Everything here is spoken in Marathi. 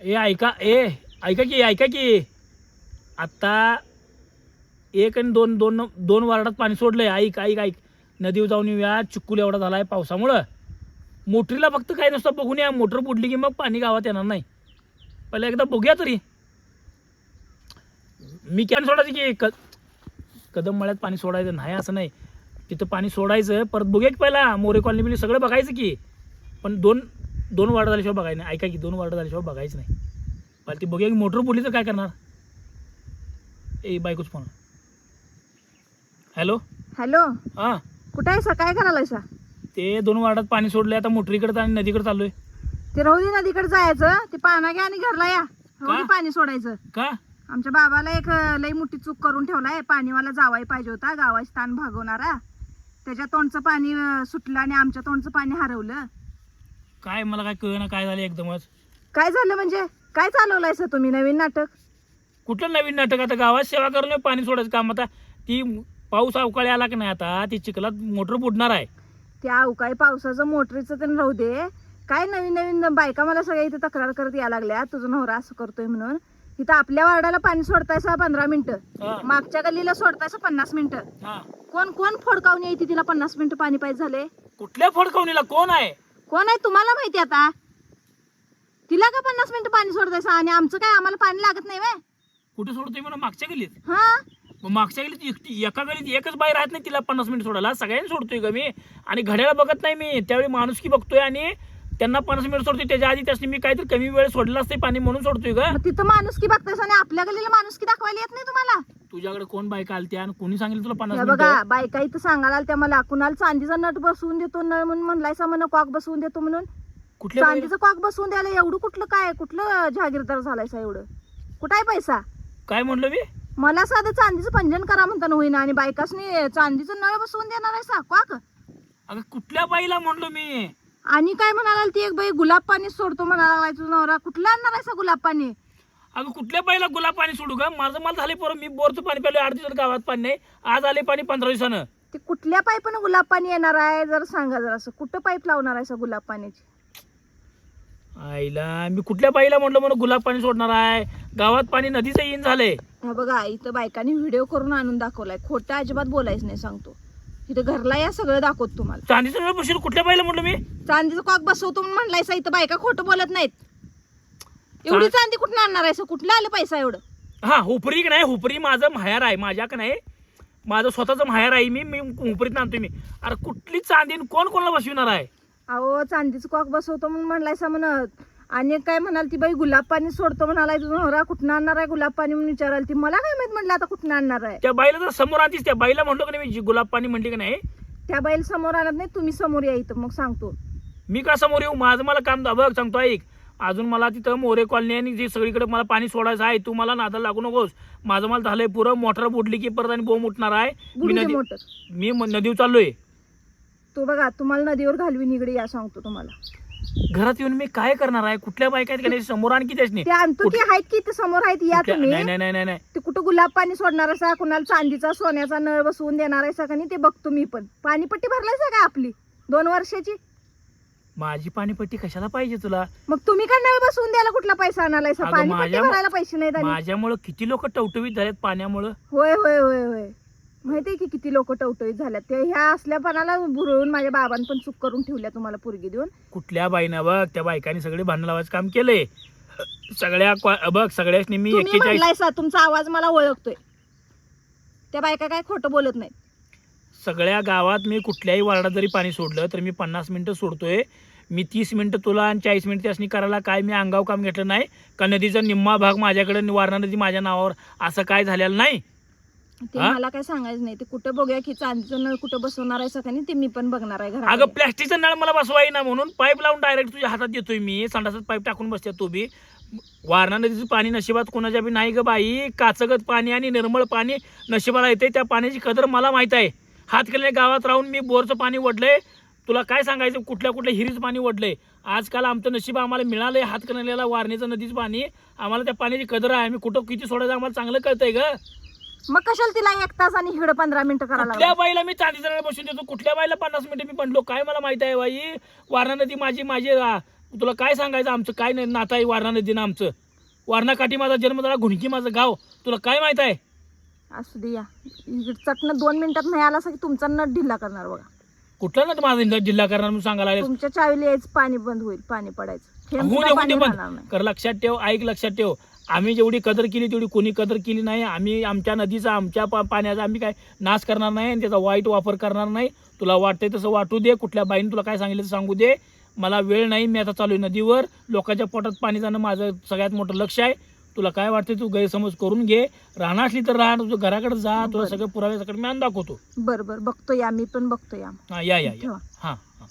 ए ऐका ए ऐका की ऐका की. आत्ता एक आणि दोन दोन दोन वार्डात पाणी सोडलंय. ऐक ऐक ऐक. नदीवर जाऊन येऊया. चिक्कूल एवढा झालाय पावसामुळं. मोटरीला फक्त काही नसतं बघून या. मोटर बुडली की मग पाणी गावात येणार नाही. पहिला एकदा बघूया तरी. मी कॅन सोडायचं की क कदम मळ्यात पाणी सोडायचं? नाही असं नाही. तिथं पाणी सोडायचं. परत बघूया की पहिला. मोरे कॉलनी बिली सगळं बघायचं की. पण दोन दोन वार्ड झाल्याशिवाय बघायचं नाही. ऐका की दोन वार्ड झाल्याशिवाय बघायचं नाही. पहिला ती बघूया की मोटर बुडली तर काय करणार? ए बायकोच फोन. हॅलो? हॅलो? हां. कुठं आहे सा काय करायला ते दोन वार्डात पाणी सोडले आता मोटरीकडे आणि नदीकडे चाललोय. ते राहू दे नदीकडे जायचं. ते पाना घ्या आणि घरला या? पाणी सोडायचं. का? आमच्या बाबाला एक लई मोठी चूक करून ठेवलाय. पाणीवाला जावाई पाहिजे होता. गावाची ताण भागवणारा. त्याच्या तोंडचं पाणी सुटलं आणि आमच्या तोंडचं पाणी हरवलं. काय मला काय कळना काय झालं एकदमच. काय झालं म्हणजे? काय चालवलंय सर तुम्ही? नवीन नाटक? कुठलं नवीन नाटक? आता गावात सेवा करून पाणी सोडायचं काम. आता ती पाऊस अवकाळी आला की नाही आता? ती चिखलात मोटर बुडणार आहे. त्या अवकाळी पावसाचं मोटरीचं तर राहू दे. काय नवीन नवीन बायका मला सगळ्या इथे तक्रार करत या लागल्या. तुझं नवरा असं करतोय म्हणून. इथं आपल्या वार्डाला पाणी सोडतायसा पंधरा मिनिटं. मागच्या गल्लीला सोडतायसा पन्नास मिनिटं. कोण कोण फोडकावून येते तिला पन्नास मिनिटं पाणी पाहिजे झाले? कुठल्या फडकवणीला? कोण आहे? कोण आहे तुम्हाला माहिती आता? तिला का पन्नास मिनिटं पाणी सोडतायसा? आणि आमचं काय आम्हाला पाणी लागत नाही वे कुठे सोडतोय म्हणून? मागच्या गलीत हा? मग मागच्या गलीत एकटी एका गलीत एकच बाई राहत नाही तिला पन्नास मिनिट सोडायला. सगळ्यांनी सोडतोय का मी. आणि घड्याला बघत नाही मी. त्यावेळी माणुसकी बघतोय आणि त्यांना पन्नास मिनिट सोडतोय. त्याच्या आधी त्यासाठी मी काहीतरी कमी वेळ सोडलं असते पाणी म्हणून सोडतोय का मग तिथं माणुसकी बघतायसा आणि आपल्या गल्लीला माणुसकी दाखवायला येत नाही तुम्हाला? तुझ्याकडे कोण बायका आलत्या आणि कोणी सांगितलं तुला पन्नास मिनिटं बघा बायका इथं सांगायला त्या मला कुणाला चांदीचा नट बसवून देतो नळ म्हणून म्हणलायसा म्हणून कॉक बसवून देतो म्हणून. कुठल्या बाई- चांदीचं कॉक बसवून द्यायला एवढं कुठलं काय कुठलं जहागीरदार झालायसा एवढं? कुठं आहे पैसा? काय म्हणलो मी? मला साधं चांदीचं पंजन करा म्हणताना होईना आणि बायकासनी चांदीचं नळ बसवून देणार आहे सा कॉक? अगं कुठल्या बाईला म्हणलो मी? आणि काय म्हणाला ती एक बाई गुलाब पाणी सोडतो म्हणाला लागलाय तुझा नवरा. कुठला आणणार आहे सा गुलाब पाणी? अगं कुठल्या बाईला गुलाब पाणी सोडू का माझं मला झाले पोरं. मी बोरचं पाणी प्यालो आठ दिवसात गावात पाणी नाही. आज आले पाणी पंधरा दिवसानं. ते कुठल्या पाईपनं गुलाब पाणी येणार आहे? जर सांगा जर असं. कुठं पाईप लावणार आहे सा गुलाब पाण्याची? आईला मी कुठल्या बाईला म्हणलं म्हणून गुलाब पाणी सोडणार आहे? गावात पाणी नदीचं येईन झालंय. हा बघा इथं बायकांनी व्हिडिओ करून आणून दाखवलाय. खोटं अजिबात बोलायचं नाही सांगतो. इथं घरला या सगळं दाखवत तुम्हाला. चांदीचं नळ कुठल्या बाईला म्हणलं मी? चांदीचं कॉक बसवतो म्हणून म्हणलायसा इथं बायका खोटं बोलत नाहीत. एवढी चांदी कुठं आणणार आहे कुठलं आलं पैसा एवढं? हा हुपरी की नाही? हुपरी माझं माहेर आहे. माझ्या का नाही? माझं स्वतःचं माहेर आहे. मी मी हुपरीत आणतोय मी. अरे कुठली चांदी आणि कोण कोणाला बसविणार आहे? अहो चांदीचं कॉक बसवतो म्हणून म्हणलायसा म्हणत. आणि काय म्हणाल ती बाई गुलाब पाणी सोडतो म्हणालाय तुझा. नवरा कुठं आणणार आहे गुलाब पाणी म्हणून विचाराल ती. मला काय माहीत म्हणलं आता कुठं आणणार आहे. त्या बाईला जर समोर आणतीस. त्या बाईला म्हणलो का नाही मी जी गुलाब पाणी म्हणली का नाही? त्या बाईल समोर आणत नाही. तुम्ही समोर या इथं. मग सांगतो. मी का समोर येऊ? माझं मला काम बघ सांगतो ऐक. अजून मला तिथं मोरे कॉलनी आणि जे सगळीकडे मला पाणी सोडायचं आहे तू मला नादाला लागू नकोस. माझं मला झालंय पुरं मोटर बुडली की परत आणि बोंब उठणार आहे. मी बुडू दे नदी मोटर. मी म- नदीवर चाललोय. तो बघा तुम्हाला नदीवर घालवी निगडी या सांगतो तुम्हाला. घरात येऊन मी काय करणार आहे? कुठल्या बायका आहेत का नाही? समोर आणखी त्याच ते आहेत की इथं समोर आहेत या तुम्ही. नाही नाही नाही नाही नाही. ते कुठं गुलाब पाणी सोडणार असा कुणाला चांदीचा सोन्याचा नळ बसवून देणार आहे का नाही ते बघतो मी पण. पाणीपट्टी भरलायसा का आपली? दोन वर्षाची? माझी पाणीपट्टी कशाला पाहिजे तुला? मग तुम्ही का नळ बसवून द्यायला कुठला पैसा आणालायसा अगं पाणीपट्टी भरायला पैसे नाहीत आणि माझ्यामुळं किती लोक टवटवीत झालेत पाण्यामुळं? होय होय होय होय. माहितीये की किती लोक टवटवीत झाल्यात? ते ह्या असल्या पानाला बुरळून माझ्या बाबांनी पण चूक करून ठेवल्या तुम्हाला पोरगी देऊन. कुठल्या बाईनं बघ त्या बायकांनी सगळे भांडण लावायचं काम केलंय. सगळ्या क्वा- बघ सगळ्याच मी तुम्ही एक्केचाळीस म्हणलायसा तुमचा आवाज मला ओळखतोय. त्या बायका काय खोटं बोलत नाहीत. सगळ्या गावात मी कुठल्याही वार्डात जरी पाणी सोडलं तर मी पन्नास मिनिटं सोडतोय. मी तीस मिनिटं तुला आणि चाळीस मिनिटं त्यासनी करायला काय मी अंगाव काम घेतलं नाही. का नदीचा निम्मा भाग माझ्याकडे वारणा नदी माझ्या नावावर असं काय झालेलं नाही? ते हा? मला काय सांगायचं नाही. ते कुठं बघूया की चांदीचं नळ कुठं बसवणार आहे सकाळी ते मी पण बघणार आहे अगं घरात प्लॅस्टिकचा नळ मला बसवाई ना म्हणून पाईप लावून डायरेक्ट तुझ्या हातात देतोय मी. संडासात पाईप टाकून बसते तो बी. वारणा नदीचं पाणी नशिबात कोणाच्या बी नाही ग बाई. काचगत पाणी आणि निर्मळ पाणी नशिबाला येते त्या पाण्याची कदर मला माहीत आहे. हातकल्या गावात राहून मी बोरचं पाणी वडलंय तुला काय सांगायचं? कुठल्या कुठल्या हिरीचं पाणी वडलंय आजकाल आमचं नशीब आम्हाला मिळालंय हातकणलेला वारणीचं नदीचं पाणी. आम्हाला त्या पाण्याची कदर आहे. आम्ही कुठं किती सोडायचं आम्हाला चांगलं कळतंय ग. मग कशाला तिला एक तास आणि हिड पंधरा मिनिटं करायला कुठल्या? बाईला मी चांदीचा नळ बसून देतो? कुठल्या बाईला पन्नास मिनिटं मी बनलो? काय मला माहीत आहे बाई? वारणा नदी माझी माझी आ, तुला काय सांगायचं? आमचं काय नाही. नातं आहे वारणा नदीनं आमचं. वारणा काठी माझा जन्म झाला घुणकी माझं गाव. तुला काय माहीत आहे? असू दे या. चटणं दोन मिनिटात नाही आला की तुमचा नट ढिल्ला करणार बघा. कुठला ना माझा इंदा जिल्हा करणार म्हणून सांगायला लागलेस? तुमच्या चावीला यायचं पाणी बंद होईल पाणी पडायचं. थेंब होऊ सुद्धा दे होऊ पाणी दे पण राहणार नाही. कर लक्षात ठेव ऐक लक्षात ठेव. आम्ही जेवढी कदर केली तेवढी कोणी कदर केली नाही. आम्ही आमच्या नदीचा आमच्या पा- पाण्याचा आम्ही काय नाश करणार नाही आणि त्याचा वाईट वापर करणार नाही. तुला वाटतंय तसं वाटू दे. कुठल्या बाईने तुला काय सांगितलं ते सांगू दे. मला वेळ नाही. मी आता चालू आहे नदीवर. लोकांच्या पोटात पाणी जाणं माझं सगळ्यात मोठं लक्ष आहे. तुला काय वाटतंय तू गैरसमज करून घे. राहणार असली तर राहा तुझं घराकडे जा तुला बरं. सगळं पुरावे सकट मी आणून दाखवतो. बरं बरं. बघतो या मी पण बघतो या. हा या या या. ठेवा. हा हा.